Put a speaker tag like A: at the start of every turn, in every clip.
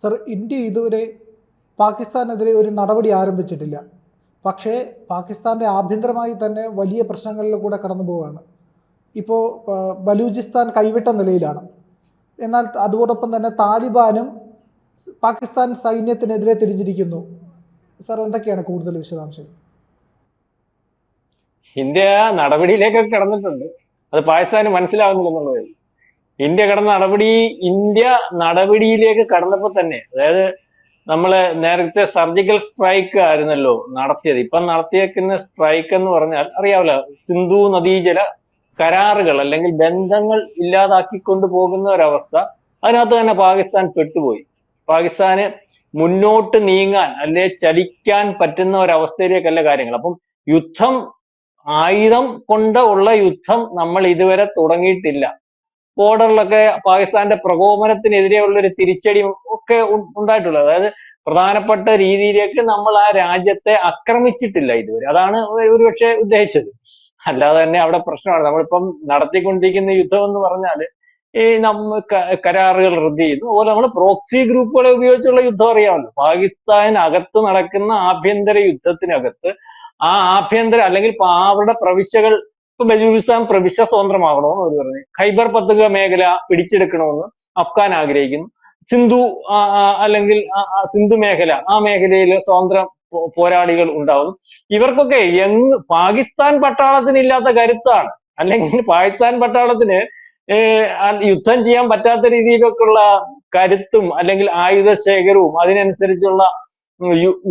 A: Sir India ഇതുവരെ പാകിസ്ഥാനെതിരെ ഒരു നടപടി ആരംഭിച്ചിട്ടില്ല. പക്ഷേ പാകിസ്ഥാന്റെ ആഭ്യന്തരമായി തന്നെ വലിയ പ്രശ്നങ്ങളിലൂടെ കടന്നു പോവുകയാണ്. ഇപ്പോൾ ബലൂചിസ്ഥാൻ കൈവിട്ട നിലയിലാണ്. എന്നാൽ അതോടൊപ്പം തന്നെ താലിബാനും പാകിസ്ഥാൻ സൈന്യത്തിനെതിരെ തിരിഞ്ഞിരിക്കുന്നു. സർ എന്തൊക്കെയാണ് കൂടുതൽ വിശദാംശങ്ങൾ?
B: ഇന്ത്യ നടപടിയിലേക്കൊക്കെ കടന്നിട്ടുണ്ട്. അത് പാകിസ്ഥാന് മനസ്സിലാവുന്നില്ല ഇന്ത്യ കടന്ന നടപടി ഇന്ത്യ നടപടിയിലേക്ക് കടന്നപ്പോ തന്നെ അതായത് നമ്മൾ നേരത്തെ സർജിക്കൽ സ്ട്രൈക്ക് ആയിരുന്നല്ലോ നടത്തിയത്. ഇപ്പം നടത്തിയേക്കുന്ന സ്ട്രൈക്ക് എന്ന് പറഞ്ഞാൽ അറിയാവല്ലോ സിന്ധു നദീജല കരാറുകൾ അല്ലെങ്കിൽ ബന്ധങ്ങൾ ഇല്ലാതാക്കിക്കൊണ്ട് പോകുന്ന ഒരവസ്ഥ അതിനകത്ത് തന്നെ പാകിസ്ഥാൻ പെട്ടുപോയി. പാകിസ്ഥാന് മുന്നോട്ട് നീങ്ങാൻ അല്ലെ ചലിക്കാൻ പറ്റുന്ന ഒരവസ്ഥയിലേക്കല്ല കാര്യങ്ങൾ. അപ്പം യുദ്ധം ആയുധം കൊണ്ട് ഉള്ള യുദ്ധം നമ്മൾ ഇതുവരെ തുടങ്ങിയിട്ടില്ല. ബോർഡറിലൊക്കെ പാകിസ്ഥാന്റെ പ്രകോപനത്തിനെതിരെയുള്ള ഒരു തിരിച്ചടി ഒക്കെ ഉണ്ടായിട്ടുള്ളത്. അതായത് പ്രധാനപ്പെട്ട രീതിയിലേക്ക് നമ്മൾ ആ രാജ്യത്തെ ആക്രമിച്ചിട്ടില്ല ഇതുവരെ. അതാണ് ഒരു- ഒരുപക്ഷെ ഉദ്ദേശിച്ചത്. അല്ലാതെ തന്നെ അവിടെ പ്രശ്നമാണ്. നമ്മളിപ്പം നടത്തിക്കൊണ്ടിരിക്കുന്ന യുദ്ധം എന്ന് പറഞ്ഞാൽ ഈ നമ്മ കരാറുകൾ റദ്ദ് ചെയ്യുന്നു. അതുപോലെ നമ്മൾ പ്രോക്സി ഗ്രൂപ്പുകളെ ഉപയോഗിച്ചുള്ള യുദ്ധം അറിയാമല്ലോ. പാകിസ്ഥാനകത്ത് നടക്കുന്ന ആഭ്യന്തര യുദ്ധത്തിനകത്ത് ആ ആഭ്യന്തര അല്ലെങ്കിൽ അവരുടെ പ്രവിശ്യകൾ ഇപ്പൊ ബലൂചിസ്ഥാൻ പ്രവിശ്യ സ്വതന്ത്രമാകണമെന്ന് അവർ പറഞ്ഞു. ഖൈബർ പദ്ധതി മേഖല പിടിച്ചെടുക്കണമെന്ന് അഫ്ഗാൻ ആഗ്രഹിക്കുന്നു. സിന്ധു അല്ലെങ്കിൽ സിന്ധു മേഖല ആ മേഖലയിൽ സ്വതന്ത്ര പോരാളികൾ ഉണ്ടാവുന്നു ഇവർക്കൊക്കെ എങ് പാകിസ്ഥാൻ പട്ടാളത്തിന് ഇല്ലാത്ത കരുത്താണ്. അല്ലെങ്കിൽ പാകിസ്ഥാൻ പട്ടാളത്തിന് യുദ്ധം ചെയ്യാൻ പറ്റാത്ത രീതിയിലൊക്കെയുള്ള കരുത്തും അല്ലെങ്കിൽ ആയുധ ശേഖരവും അതിനനുസരിച്ചുള്ള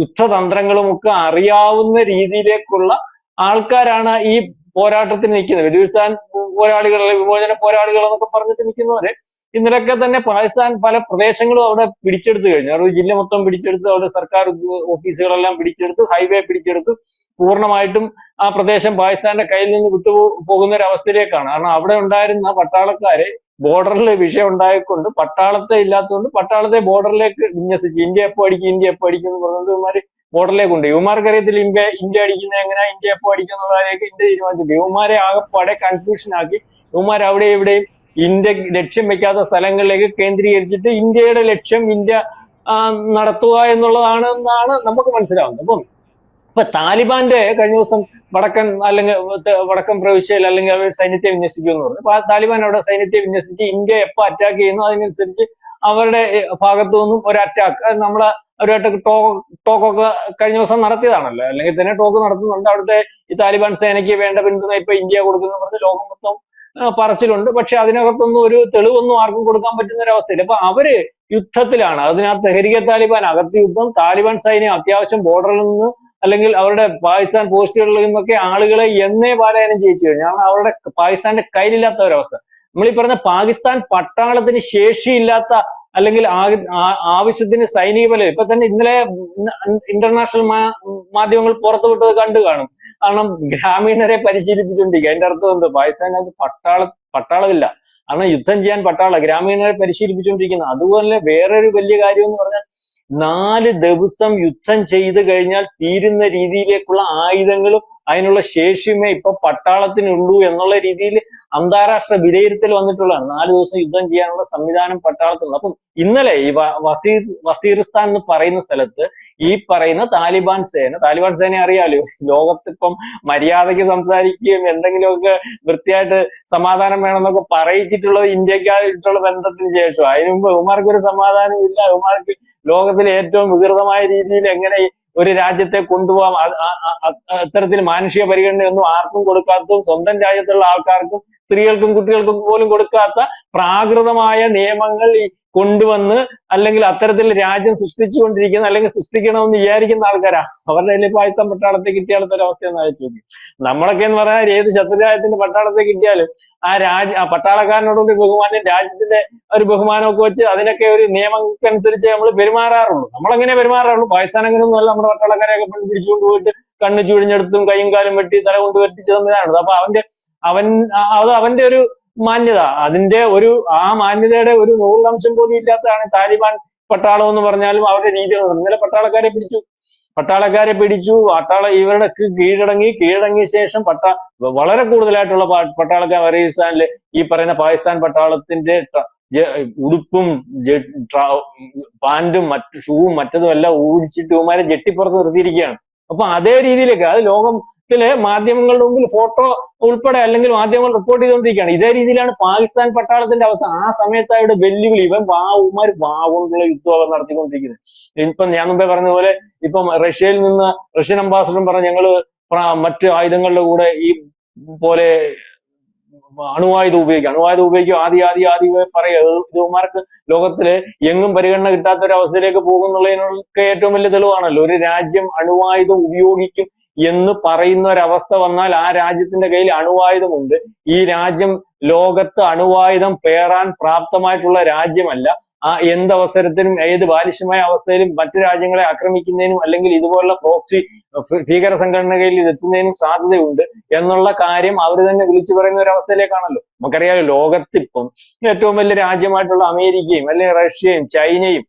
B: യുദ്ധതന്ത്രങ്ങളും ഒക്കെ അറിയാവുന്ന രീതിയിലേക്കുള്ള ആൾക്കാരാണ് ഈ പോരാട്ടത്തിന് നിൽക്കുന്നത്. വെടിവെച്ചാൻ പോരാളികൾ വിമോചന പോരാളികൾ എന്നൊക്കെ പറഞ്ഞിട്ട് നിൽക്കുന്നവര് ഇന്നലൊക്കെ തന്നെ പാകിസ്ഥാൻ പല പ്രദേശങ്ങളും അവിടെ പിടിച്ചെടുത്തു കഴിഞ്ഞു. അവരുടെ ജില്ല മൊത്തം പിടിച്ചെടുത്ത് അവിടെ സർക്കാർ ഓഫീസുകളെല്ലാം പിടിച്ചെടുത്തു ഹൈവേ പിടിച്ചെടുത്തു. പൂർണമായിട്ടും ആ പ്രദേശം പാകിസ്ഥാന്റെ കയ്യിൽ നിന്ന് വിട്ടു പോകുന്ന ഒരു അവസ്ഥയിലേക്കാണ് കാരണം അവിടെ ഉണ്ടായിരുന്ന പട്ടാളക്കാരെ ബോർഡറിൽ വിഷയം ഉണ്ടായിക്കൊണ്ട് പട്ടാളത്തെ ഇല്ലാത്തതുകൊണ്ട് പട്ടാളത്തെ ബോർഡറിലേക്ക് വിന്യസിച്ചു ഇന്ത്യ എപ്പോ അടിക്കും? ഇന്ത്യ എപ്പോ അടിക്കും? എന്ന് ഇവന്മാര് ബോർഡറിലേക്ക് ഉണ്ട്. ഇവന്മാർക്ക് അറിയത്തില്ല ഇന്ത്യ ഇന്ത്യ അടിക്കുന്നത് എങ്ങനെ? ഇന്ത്യ എപ്പോ അടിക്കും എന്നുള്ളതിലേക്ക് ഇന്ത്യ തീരുമാനിച്ചിട്ട് ഇവന്മാരെ ആകെപ്പാടെ കൺഫ്യൂഷൻ ആക്കി. ഇവന്മാർ അവിടെ ഇവിടെയും ഇന്ത്യ ലക്ഷ്യം വെക്കാത്ത സ്ഥലങ്ങളിലേക്ക് കേന്ദ്രീകരിച്ചിട്ട് ഇന്ത്യയുടെ ലക്ഷ്യം ഇന്ത്യ നടത്തുക എന്നുള്ളതാണ് എന്നാണ് നമുക്ക് മനസ്സിലാവുന്നത്. അപ്പം ഇപ്പൊ താലിബാന്റെ കഴിഞ്ഞ ദിവസം വടക്കൻ അല്ലെങ്കിൽ വടക്കൻ പ്രവിശ്യയിൽ അല്ലെങ്കിൽ അവർ സൈന്യത്തെ വിന്യസിക്കും എന്ന് പറഞ്ഞു. അപ്പൊ താലിബാൻ അവിടെ സൈന്യത്തെ വിന്യസിച്ച് ഇന്ത്യ എപ്പോ അറ്റാക്ക് ചെയ്യുന്നു അതിനനുസരിച്ച് അവരുടെ ഭാഗത്തു നിന്നും ഒരു അറ്റാക്ക് നമ്മളെ അവരുമായിട്ട് ടോക്ക് ടോക്കൊക്കെ കഴിഞ്ഞ ദിവസം നടത്തിയതാണല്ലോ. അല്ലെങ്കിൽ തന്നെ ടോക്ക് നടത്തുന്നുണ്ട്. അവിടുത്തെ ഈ താലിബാൻ സേനയ്ക്ക് വേണ്ട പിന്തുണ ഇപ്പൊ ഇന്ത്യ കൊടുക്കുന്നു പറഞ്ഞ് ലോകം മൊത്തം പറച്ചിലുണ്ട്. പക്ഷെ അതിനകത്തൊന്നും ഒരു തെളിവൊന്നും ആർക്കും കൊടുക്കാൻ പറ്റുന്ന ഒരു അവസ്ഥയില്ല. അപ്പൊ അവർ യുദ്ധത്തിലാണ്. അതിനകത്ത് ഹെരിക താലിബാൻ അകത്ത് യുദ്ധം താലിബാൻ സൈന്യം അത്യാവശ്യം ബോർഡറിൽ നിന്ന് അല്ലെങ്കിൽ അവരുടെ പാകിസ്ഥാൻ പോസ്റ്റുകളിൽ നിന്നൊക്കെ ആളുകളെ എന്നേ പാലായനം ചെയ്യിച്ചു കഴിഞ്ഞു. അവരുടെ പാകിസ്ഥാന്റെ കയ്യിലില്ലാത്ത ഒരവസ്ഥ. നമ്മൾ ഈ പറഞ്ഞ പാകിസ്ഥാൻ പട്ടാളത്തിന് ശേഷിയില്ലാത്ത അല്ലെങ്കിൽ ആവശ്യത്തിന് സൈനിക ബലം. ഇപ്പൊ തന്നെ ഇന്നലെ ഇന്റർനാഷണൽ മാധ്യമങ്ങൾ പുറത്തുവിട്ടത് കണ്ടു കാണും. കാരണം ഗ്രാമീണരെ പരിശീലിപ്പിച്ചുകൊണ്ടിരിക്കുക. അതിന്റെ അർത്ഥം എന്ത്? പാകിസ്ഥാനകത്ത് പട്ടാള പട്ടാളമില്ല. കാരണം യുദ്ധം ചെയ്യാൻ പട്ടാള ഗ്രാമീണരെ പരിശീലിപ്പിച്ചുകൊണ്ടിരിക്കുന്നു. അതുപോലെ വേറൊരു വലിയ കാര്യം എന്ന് പറഞ്ഞാൽ നാല് ദിവസം യുദ്ധം ചെയ്ത് കഴിഞ്ഞാൽ തീരുന്ന രീതിയിലേക്കുള്ള ആയുധങ്ങളും അതിനുള്ള ശേഷിയുമേ ഇപ്പൊ പട്ടാളത്തിനുള്ളൂ എന്നുള്ള രീതിയിൽ അന്താരാഷ്ട്ര വിലയിരുത്തൽ വന്നിട്ടുള്ളതാണ്. നാല് ദിവസം യുദ്ധം ചെയ്യാനുള്ള സംവിധാനം പട്ടാളത്തിനുള്ള. അപ്പം ഇന്നലെ ഈ വസീർ വസീറിസ്ഥാൻ എന്ന് പറയുന്ന സ്ഥലത്ത് ഈ പറയുന്ന താലിബാൻ സേന താലിബാൻ സേന അറിയാലോ? ലോകത്തിപ്പം മര്യാദയ്ക്ക് സംസാരിക്കുകയും എന്തെങ്കിലുമൊക്കെ വൃത്തിയായിട്ട് സമാധാനം വേണമെന്നൊക്കെ പറയിച്ചിട്ടുള്ളത് ഇന്ത്യക്കായിട്ടുള്ള ബന്ധത്തിന് ശേഷം അതിനു മുമ്പ് ഉമാർക്ക് ഒരു സമാധാനം ഇല്ല. ഉമാർക്ക് ലോകത്തിലെ ഏറ്റവും വികൃതമായ രീതിയിൽ എങ്ങനെ ഒരു രാജ്യത്തെ കൊണ്ടുപോകാം ആ- ആ- ആ- അത്തരത്തിൽ മാനുഷിക പരിഗണനയൊന്നും ആർക്കും കൊടുക്കാത്തതും സ്വന്തം രാജ്യത്തുള്ള ആൾക്കാർക്കും സ്ത്രീകൾക്കും കുട്ടികൾക്കും പോലും കൊടുക്കാത്ത പ്രാകൃതമായ നിയമങ്ങൾ കൊണ്ടുവന്ന് അല്ലെങ്കിൽ അത്തരത്തിൽ രാജ്യം സൃഷ്ടിച്ചുകൊണ്ടിരിക്കുന്ന അല്ലെങ്കിൽ സൃഷ്ടിക്കണമെന്ന് വിചാരിക്കുന്ന ആൾക്കാരാ. അവരുടെ കയ്യിൽ പായസം പട്ടാളത്തെ കിട്ടിയാലത്തെ ഒരു അവസ്ഥ ഒന്ന് ആലോചിച്ച് നോക്കി. നമ്മളൊക്കെ എന്ന് പറഞ്ഞാൽ ഏത് ശത്രുരാജ്യത്തിന്റെ പട്ടാളത്തെ കിട്ടിയാലും ആ രാജ ആ പട്ടാളക്കാരനോടൊരു ബഹുമാനം രാജ്യത്തിന്റെ ഒരു ബഹുമാനമൊക്കെ വെച്ച് അതിനൊക്കെ ഒരു നിയമങ്ങൾക്കനുസരിച്ച് നമ്മൾ പെരുമാറാറുള്ളൂ. നമ്മളങ്ങനെ പെരുമാറാറുള്ളൂ. പാകിസ്ഥാൻ അങ്ങനെയൊന്നും അല്ല. നമ്മുടെ പട്ടാളക്കാരെയൊക്കെ പിടിച്ചുകൊണ്ട് പോയിട്ട് കണ്ണ് ചുഴിഞ്ഞെടുത്തും കൈയും കാലും വെട്ടി തല കൊണ്ട് വെട്ടിച്ചു തന്നതാണ് അപ്പൊ അവന്റെ അവൻ അത് അവന്റെ ഒരു മാന്യത. അതിന്റെ ഒരു ആ മാന്യതയുടെ ഒരു നൂറിലംശം പോലും ഇല്ലാത്തതാണ് താലിബാൻ പട്ടാളം എന്ന് പറഞ്ഞാലും അവരുടെ രീതികൾ ഇന്നലെ പട്ടാളക്കാരെ പിടിച്ചു. പട്ടാളക്കാരെ പിടിച്ചു. പട്ടാള ഇവരുടെ കീഴടങ്ങി കീഴടങ്ങിയ ശേഷം പട്ട വളരെ കൂടുതലായിട്ടുള്ള പട്ടാളക്കാർ അഫ്ഗാനിസ്ഥാനിലെ ഈ പറയുന്ന പാകിസ്ഥാൻ പട്ടാളത്തിന്റെ ഉടുപ്പും പാൻറും മറ്റു ഷൂവും മറ്റതും എല്ലാം ഊടിച്ചിട്ട് ഇവന്മാരെ ജെട്ടിപ്പുറത്ത് നിർത്തിയിരിക്കുകയാണ്. അപ്പൊ അതേ രീതിയിലേക്ക് അത് ലോകത്തിലെ മാധ്യമങ്ങളുടെ മുമ്പിൽ ഫോട്ടോ ഉൾപ്പെടെ അല്ലെങ്കിൽ മാധ്യമങ്ങൾ റിപ്പോർട്ട് ചെയ്തുകൊണ്ടിരിക്കുകയാണ്. ഇതേ രീതിയിലാണ് പാകിസ്ഥാൻ പട്ടാളത്തിന്റെ അവസ്ഥ. ആ സമയത്ത് അവരുടെ വെല്ലുവിളി ഇവൻ പാവന്മാർ പാവങ്ങളുള്ള യുദ്ധമൊക്കെ നടത്തിക്കൊണ്ടിരിക്കുന്നത്. ഇപ്പം ഞാൻ മുമ്പേ പറഞ്ഞതുപോലെ പോലെ ഇപ്പം റഷ്യയിൽ നിന്ന് റഷ്യൻ അംബാസഡറും പറഞ്ഞു ഞങ്ങൾ മറ്റ് ആയുധങ്ങളുടെ കൂടെ ഈ പോലെ അണുവായുധം ഉപയോഗിക്കും. അണുവായുധം ഉപയോഗിക്കും. ആദ്യ ആദ്യ ആദ്യ പറയുക ഇതുമാർക്ക് ലോകത്തിൽ എങ്ങും പരിഗണന കിട്ടാത്ത ഒരു അവസ്ഥയിലേക്ക് പോകുന്നുള്ളതിനൊക്കെ ഏറ്റവും വലിയ തെളിവാണല്ലോ. ഒരു രാജ്യം അണുവായുധം ഉപയോഗിക്കും എന്ന് പറയുന്ന ഒരവസ്ഥ വന്നാൽ ആ രാജ്യത്തിന്റെ കയ്യിൽ അണുവായുധമുണ്ട്. ഈ രാജ്യം ലോകത്ത് അണുവായുധം പേറാൻ പ്രാപ്തമായിട്ടുള്ള രാജ്യമല്ല. ആ എന്ത് അവസരത്തിലും ഏത് ബാലിശമായ അവസ്ഥയിലും മറ്റു രാജ്യങ്ങളെ ആക്രമിക്കുന്നതിനും അല്ലെങ്കിൽ ഇതുപോലുള്ള പ്രോക്സി ഭീകര സംഘടനകളിൽ ഇതെത്തുന്നതിനും സാധ്യതയുണ്ട് എന്നുള്ള കാര്യം അവർ തന്നെ വിളിച്ചു പറയുന്ന ഒരു അവസ്ഥയിലേക്കാണല്ലോ. നമുക്കറിയാലോ ലോകത്തിപ്പം ഏറ്റവും വലിയ രാജ്യമായിട്ടുള്ള അമേരിക്കയും അല്ലെങ്കിൽ റഷ്യയും ചൈനയും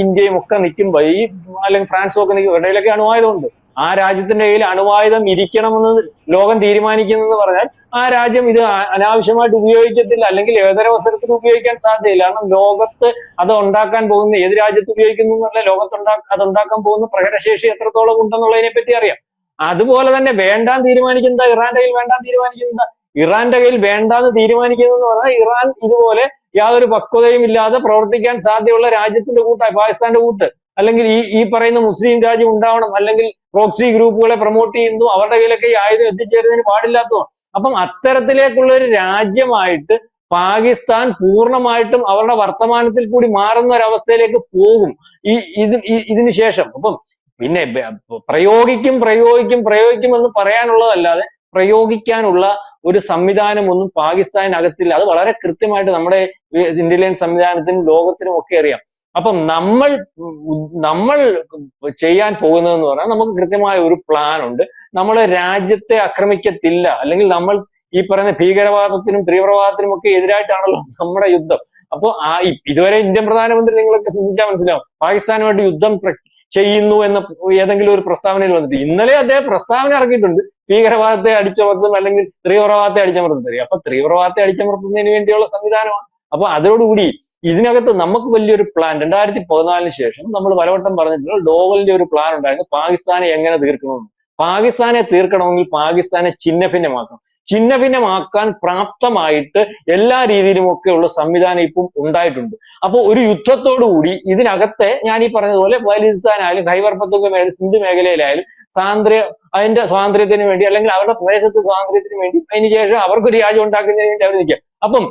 B: ഇന്ത്യയും ഒക്കെ നിൽക്കുമ്പോൾ ഈ അല്ലെങ്കിൽ ഫ്രാൻസും ഒക്കെ നിൽക്കുമ്പോൾ ഇടയിലൊക്കെ അണുവായുധമുണ്ട് ആ രാജ്യത്തിന്റെ കയ്യിൽ അണുവായുധം ഇരിക്കണമെന്ന് ലോകം തീരുമാനിക്കുന്നെന്ന് പറഞ്ഞാൽ ആ രാജ്യം ഇത് അനാവശ്യമായിട്ട് ഉപയോഗിക്കത്തില്ല അല്ലെങ്കിൽ ഏതൊരവസരത്തിൽ ഉപയോഗിക്കാൻ സാധ്യതയില്ല. കാരണം ലോകത്ത് അത് ഉണ്ടാക്കാൻ പോകുന്ന ഏത് രാജ്യത്ത് ഉപയോഗിക്കുന്നു എന്നല്ല ലോകത്ത് ഉണ്ടാ അത് ഉണ്ടാക്കാൻ പോകുന്ന പ്രകടശേഷി എത്രത്തോളം ഉണ്ടെന്നുള്ളതിനെ പറ്റി അറിയാം. അതുപോലെ തന്നെ വേണ്ടാൻ തീരുമാനിക്കുന്നത് ഇറാന്റെ കയ്യിൽ വേണ്ടാൻ തീരുമാനിക്കുന്നത് ഇറാന്റെ കയ്യിൽ വേണ്ടാന്ന് തീരുമാനിക്കുന്നതെന്ന് പറഞ്ഞാൽ ഇറാൻ ഇതുപോലെ യാതൊരു പക്വതയും ഇല്ലാതെ പ്രവർത്തിക്കാൻ സാധ്യതയുള്ള രാജ്യത്തിന്റെ കൂട്ടായി പാകിസ്ഥാന്റെ കൂട്ട്. അല്ലെങ്കിൽ ഈ ഈ പറയുന്ന മുസ്ലിം രാജ്യം ഉണ്ടാവണം അല്ലെങ്കിൽ പ്രോക്സി ഗ്രൂപ്പുകളെ പ്രൊമോട്ട് ചെയ്യുന്നു അവരുടെ കയ്യിലൊക്കെ ഈ ആയുധം എത്തിച്ചേരുന്നതിന് പാടില്ലാത്തതാണ് അപ്പം അത്തരത്തിലേക്കുള്ള ഒരു രാജ്യമായിട്ട് പാകിസ്ഥാൻ പൂർണമായിട്ടും അവരുടെ വർത്തമാനത്തിൽ കൂടി മാറുന്ന ഒരു അവസ്ഥയിലേക്ക് പോകും. ഈ ഇത് ഇതിന് ശേഷം. അപ്പം പിന്നെ പ്രയോഗിക്കും പ്രയോഗിക്കും പ്രയോഗിക്കും എന്ന് പറയാനുള്ളതല്ലാതെ പ്രയോഗിക്കാനുള്ള ഒരു സംവിധാനമൊന്നും പാകിസ്ഥാനകത്തില്ല. അത് വളരെ കൃത്യമായിട്ട് നമ്മുടെ ഇന്ത്യയിലെ സംവിധാനത്തിനും ലോകത്തിനും ഒക്കെ അറിയാം. അപ്പം നമ്മൾ നമ്മൾ ചെയ്യാൻ പോകുന്നതെന്ന് പറഞ്ഞാൽ നമുക്ക് കൃത്യമായ ഒരു പ്ലാൻ ഉണ്ട്. നമ്മൾ രാജ്യത്തെ ആക്രമിക്കത്തില്ല. അല്ലെങ്കിൽ നമ്മൾ ഈ പറയുന്ന ഭീകരവാദത്തിനും തീവ്രവാദത്തിനും ഒക്കെ എതിരായിട്ടാണല്ലോ നമ്മുടെ യുദ്ധം. അപ്പോൾ ആ ഇതുവരെ ഇന്ത്യൻ പ്രധാനമന്ത്രി നിങ്ങളൊക്കെ ചിന്തിച്ചാൽ മനസ്സിലാവും. പാകിസ്ഥാനുമായിട്ട് യുദ്ധം ചെയ്യുന്നു എന്ന ഏതെങ്കിലും ഒരു പ്രസ്താവനയിൽ വന്നിട്ട് ഇന്നലെ അദ്ദേഹം പ്രസ്താവന ഇറക്കിയിട്ടുണ്ട്. ഭീകരവാദത്തെ അടിച്ചമർത്തും അല്ലെങ്കിൽ തീവ്രവാദത്തെ അടിച്ചമർത്തും. അപ്പൊ തീവ്രവാദത്തെ അടിച്ചമർത്തുന്നതിന് വേണ്ടിയുള്ള സംവിധാനമാണ്. അപ്പൊ അതോടുകൂടി ഇതിനകത്ത് നമുക്ക് വലിയൊരു പ്ലാൻ രണ്ടായിരത്തി പതിനാലിന് ശേഷം നമ്മൾ പലവട്ടം പറഞ്ഞിട്ടുള്ള ഡോവലിന്റെ ഒരു പ്ലാൻ ഉണ്ടായിരുന്നു. പാകിസ്ഥാനെ എങ്ങനെ തീർക്കണമെന്ന്. പാകിസ്ഥാനെ തീർക്കണമെങ്കിൽ പാകിസ്ഥാനെ ഛിന്നഭിന്നമാക്കണം. ഛിന്നഭിന്നമാക്കാൻ പ്രാപ്തമായിട്ട് എല്ലാ രീതിയിലും ഒക്കെയുള്ള ഉള്ള സംവിധാനം ഇപ്പം ഉണ്ടായിട്ടുണ്ട്. അപ്പോൾ ഒരു യുദ്ധത്തോടു കൂടി ഇതിനകത്തെ ഞാൻ ഈ പറഞ്ഞതുപോലെ പാകിസ്ഥാനായാലും പത്തുങ്കമായാലും സിന്ധു മേഖലയിലായാലും സ്വാതന്ത്ര്യ അതിന്റെ സ്വാതന്ത്ര്യത്തിന് വേണ്ടി അല്ലെങ്കിൽ അവരുടെ പ്രദേശത്തെ സ്വാതന്ത്ര്യത്തിന് വേണ്ടി അതിന് ശേഷം അവർക്കൊരു രാജ്യം ഉണ്ടാക്കുന്നതിന് വേണ്ടി അവർ നിൽക്കുക. അപ്പം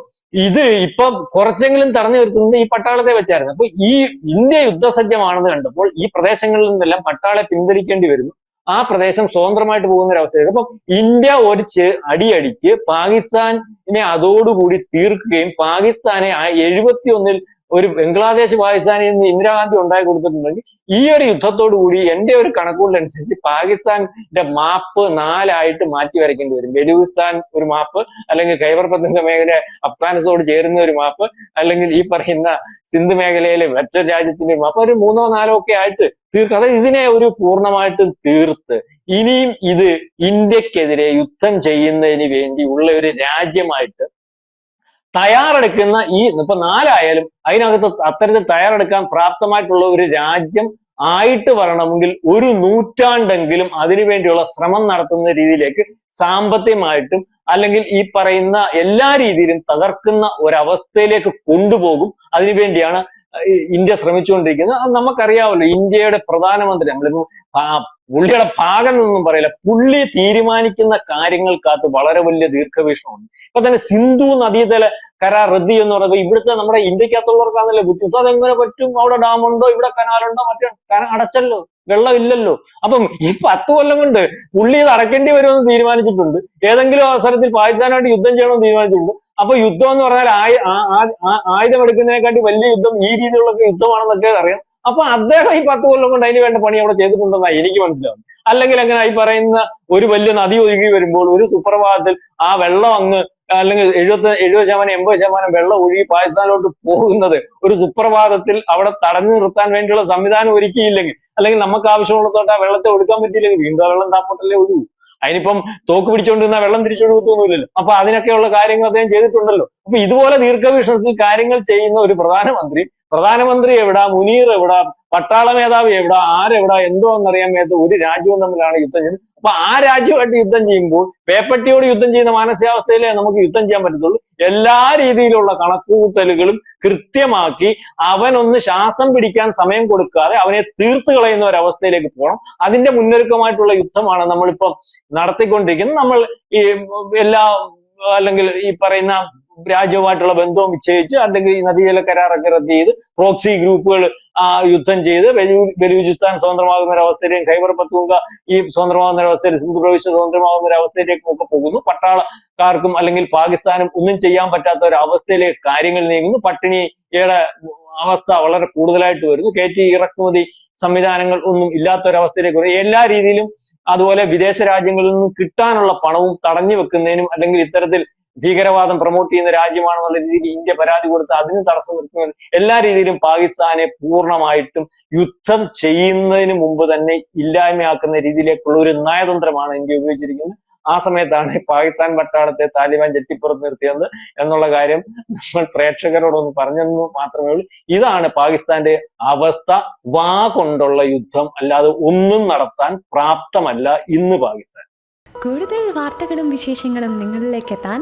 B: ഇത് ഇപ്പൊ കുറച്ചെങ്കിലും തടഞ്ഞു നിർത്തുന്നത് ഈ പട്ടാളത്തെ വെച്ചായിരുന്നു. അപ്പൊ ഈ ഇന്ത്യ യുദ്ധസജ്ജമാണെന്ന് കണ്ടപ്പോൾ ഈ പ്രദേശങ്ങളിൽ നിന്നെല്ലാം പട്ടാളെ പിൻവലിക്കേണ്ടി വരുന്നു. ആ പ്രദേശം സ്വതന്ത്രമായിട്ട് പോകുന്ന ഒരു അവസ്ഥയാണ് അപ്പം ഇന്ത്യ ഒരു അടിയടിച്ച് പാകിസ്ഥാനെ അതോടുകൂടി തീർക്കുകയും പാകിസ്ഥാനെ എഴുപത്തി ഒന്നിൽ ഒരു ബംഗ്ലാദേശ് പാകിസ്ഥാനിൽ നിന്ന് ഇന്ദിരാഗാന്ധി ഉണ്ടാക്കി കൊടുത്തിട്ടുണ്ടെങ്കിൽ ഈ ഒരു യുദ്ധത്തോടു കൂടി എന്റെ ഒരു കണക്കുകൂടനുസരിച്ച് പാകിസ്ഥാന്റെ മാപ്പ് നാലായിട്ട് മാറ്റി വരയ്ക്കേണ്ടി വരും. ബലൂസ്ഥാൻ ഒരു മാപ്പ് അല്ലെങ്കിൽ ഖൈബർ പത്തനംതിട്ട മേഖല അഫ്ഗാനിസ്ഥാനോട് ചേരുന്ന ഒരു മാപ്പ് അല്ലെങ്കിൽ ഈ പറയുന്ന സിന്ധ് മേഖലയിലെ മറ്റൊരു രാജ്യത്തിന്റെ മാപ്പ് ഒരു മൂന്നോ നാലോ ഒക്കെ ആയിട്ട് തീർക്കുക അതായത് ഇതിനെ ഒരു പൂർണമായിട്ടും തീർത്ത് ഇനിയും ഇത് ഇന്ത്യക്കെതിരെ യുദ്ധം ചെയ്യുന്നതിന് വേണ്ടി ഉള്ള ഒരു രാജ്യമായിട്ട് തയ്യാറെടുക്കുന്ന ഈ ഇപ്പൊ നാലായാലും അതിനകത്ത് അത്തരത്തിൽ തയ്യാറെടുക്കാൻ പ്രാപ്തമായിട്ടുള്ള ഒരു രാജ്യം ആയിട്ട് വരണമെങ്കിൽ ഒരു നൂറ്റാണ്ടെങ്കിലും അതിനുവേണ്ടിയുള്ള ശ്രമം നടത്തുന്ന രീതിയിലേക്ക് സാമ്പത്തികമായിട്ടും അല്ലെങ്കിൽ ഈ പറയുന്ന എല്ലാ രീതിയിലും തകർക്കുന്ന ഒരവസ്ഥയിലേക്ക് കൊണ്ടുപോകും. അതിനുവേണ്ടിയാണ് ഇന്ത്യ ശ്രമിച്ചുകൊണ്ടിരിക്കുന്നത്. അത് ഇന്ത്യയുടെ പ്രധാനമന്ത്രി നമ്മളിപ്പോ പുള്ളിയുടെ ഭാഗം എന്നൊന്നും പറയില്ല. പുള്ളി തീരുമാനിക്കുന്ന കാര്യങ്ങൾക്കകത്ത് വളരെ വലിയ ദീർഘവീക്ഷണമുണ്ട്. ഇപ്പൊ തന്നെ സിന്ധു നദീതല കരാർ റദ്ദി എന്ന് പറയുമ്പോൾ ഇവിടുത്തെ നമ്മുടെ ഇന്ത്യക്കകത്തുള്ളവർക്കാണല്ലോ ബുദ്ധിമുട്ട്? അതെങ്ങനെ പറ്റും? അവിടെ ഡാമുണ്ടോ? ഇവിടെ കനാലുണ്ടോ? മറ്റേ അടച്ചല്ലോ? വെള്ളം ഇല്ലല്ലോ അപ്പം ഈ പത്ത് കൊല്ലം കൊണ്ട് പുള്ളി ഇത് അടക്കേണ്ടി വരുമെന്ന് തീരുമാനിച്ചിട്ടുണ്ട്. ഏതെങ്കിലും അവസരത്തിൽ പാകിസ്ഥാനായിട്ട് യുദ്ധം ചെയ്യണമെന്ന് തീരുമാനിച്ചിട്ടുണ്ട്. അപ്പൊ യുദ്ധം എന്ന് പറഞ്ഞാൽ ആയുധം എടുക്കുന്നതിനെക്കാട്ടി വലിയ യുദ്ധം ഈ രീതിയിലുള്ള യുദ്ധമാണെന്നൊക്കെ അറിയാം. അപ്പൊ അദ്ദേഹം ഈ പത്ത് കൊല്ലം കൊണ്ട് അതിന് വേണ്ട പണി അവിടെ ചെയ്തിട്ടുണ്ടെന്നാണ് എനിക്ക് മനസ്സിലാവുന്നത്. അല്ലെങ്കിൽ അങ്ങനെ ഈ പറയുന്ന ഒരു വലിയ നദി ഒഴുകി വരുമ്പോൾ ഒരു സുപ്രഭാതത്തിൽ ആ വെള്ളം അങ്ങ് അല്ലെങ്കിൽ എഴുപത്തി എഴുപത് ശതമാനം എൺപത് ശതമാനം വെള്ളം ഒഴുകി പാകിസ്ഥാനിലോട്ട് പോകുന്നത് ഒരു സുപ്രഭാതത്തിൽ അവിടെ തടഞ്ഞു നിർത്താൻ വേണ്ടിയുള്ള സംവിധാനം ഒരുക്കിയില്ലെങ്കിൽ അല്ലെങ്കിൽ നമുക്ക് ആവശ്യമുള്ളതോട്ട് ആ വെള്ളത്തെ ഒഴുക്കാൻ പറ്റിയില്ലെങ്കിൽ വീണ്ടും വെള്ളം താപ്പോട്ടല്ലേ ഒഴുകൂ. അതിനിപ്പം തോക്ക് പിടിച്ചുകൊണ്ടിരുന്ന വെള്ളം തിരിച്ചൊഴുകത്തൊന്നുമില്ലല്ലോ അപ്പൊ അതിനൊക്കെയുള്ള കാര്യങ്ങൾ അദ്ദേഹം ചെയ്തിട്ടുണ്ടല്ലോ. അപ്പൊ ഇതുപോലെ ദീർഘവീക്ഷണത്തിൽ കാര്യങ്ങൾ ചെയ്യുന്ന ഒരു പ്രധാനമന്ത്രി പ്രധാനമന്ത്രി എവിടാ? മുനീർ എവിടാ? പട്ടാള മേധാവി എവിടാ? ആരെവിടാ? എന്തോ എന്നറിയാൻ മേത്ത ഒരു രാജ്യവും തമ്മിലാണ് യുദ്ധം ചെയ്യുന്നത്. അപ്പൊ ആ രാജ്യമായിട്ട് യുദ്ധം ചെയ്യുമ്പോൾ പേപ്പട്ടിയോട് യുദ്ധം ചെയ്യുന്ന മാനസികാവസ്ഥയിലേ നമുക്ക് യുദ്ധം ചെയ്യാൻ പറ്റത്തുള്ളൂ. എല്ലാ രീതിയിലുള്ള കണക്കുകൂട്ടലുകളും കൃത്യമാക്കി അവനൊന്ന് ശ്വാസം പിടിക്കാൻ സമയം കൊടുക്കാതെ അവനെ തീർത്ത് കളയുന്ന ഒരു അവസ്ഥയിലേക്ക് പോകണം. അതിന്റെ മുന്നൊരുക്കമായിട്ടുള്ള യുദ്ധമാണ് നമ്മളിപ്പം നടത്തിക്കൊണ്ടിരിക്കുന്നത്. നമ്മൾ ഈ എല്ലാ അല്ലെങ്കിൽ ഈ പറയുന്ന രാജ്യവുമായിട്ടുള്ള ബന്ധവും വിച്ഛേദിച്ച് അല്ലെങ്കിൽ ഈ നദീജല കരാറൊക്കെ റദ്ദ് ചെയ്ത് പ്രോക്സി ഗ്രൂപ്പുകൾ യുദ്ധം ചെയ്ത് ബലൂ- ബലൂചിസ്ഥാൻ സ്വതന്ത്രമാകുന്ന ഒരു അവസ്ഥയിലേക്ക് ഖൈബർ പത്തൂങ്ക ഈ സ്വതന്ത്രമാകുന്ന ഒരവസ്ഥയിൽ സിന്ധു പ്രവിശ്യ സ്വതന്ത്രമാകുന്ന ഒരു അവസ്ഥയിലേക്കും ഒക്കെ പോകുന്നു. പട്ടാളക്കാർക്കും അല്ലെങ്കിൽ പാകിസ്ഥാനും ഒന്നും ചെയ്യാൻ പറ്റാത്ത ഒരു അവസ്ഥയിലേക്ക് കാര്യങ്ങൾ നീങ്ങുന്നു. പട്ടിണിയുടെ അവസ്ഥ വളരെ കൂടുതലായിട്ട് വരുന്നു. കയറ്റി ഇറക്കുമതി സംവിധാനങ്ങൾ ഒന്നും ഇല്ലാത്ത ഒരു അവസ്ഥയിലേക്ക് വരും. എല്ലാ രീതിയിലും അതുപോലെ വിദേശ രാജ്യങ്ങളിൽ നിന്നും കിട്ടാനുള്ള പണവും തടഞ്ഞു വെക്കുന്നതിനും അല്ലെങ്കിൽ ഇത്തരത്തിൽ ഭീകരവാദം പ്രൊമോട്ട് ചെയ്യുന്ന രാജ്യമാണെന്നുള്ള രീതിയിൽ ഇന്ത്യ പരാതി കൊടുത്ത് അതിന് തടസ്സം നിർത്തുന്ന എല്ലാ രീതിയിലും പാകിസ്ഥാനെ പൂർണമായിട്ടും യുദ്ധം ചെയ്യുന്നതിന് മുമ്പ് തന്നെ ഇല്ലായ്മയാക്കുന്ന രീതിയിലേക്കുള്ള ഒരു നയതന്ത്രമാണ് ഇന്ത്യ ഉപയോഗിച്ചിരിക്കുന്നത്. ആ സമയത്താണ് പാകിസ്ഥാൻ പട്ടാളത്തെ താലിബാൻ ജെട്ടിപ്പുറത്ത് നിർത്തിയത് എന്നുള്ള കാര്യം നമ്മൾ പ്രേക്ഷകരോടൊന്ന് പറഞ്ഞെന്ന് മാത്രമേ ഉള്ളൂ. ഇതാണ് പാകിസ്ഥാന്റെ അവസ്ഥ. വാ കൊണ്ടുള്ള യുദ്ധം അല്ലാതെ ഒന്നും നടത്താൻ പ്രാപ്തമല്ല ഇന്ന് പാകിസ്ഥാൻ.
C: കൂടുതൽ വാർത്തകളും വിശേഷങ്ങളും നിങ്ങളിലേക്ക് എത്താൻ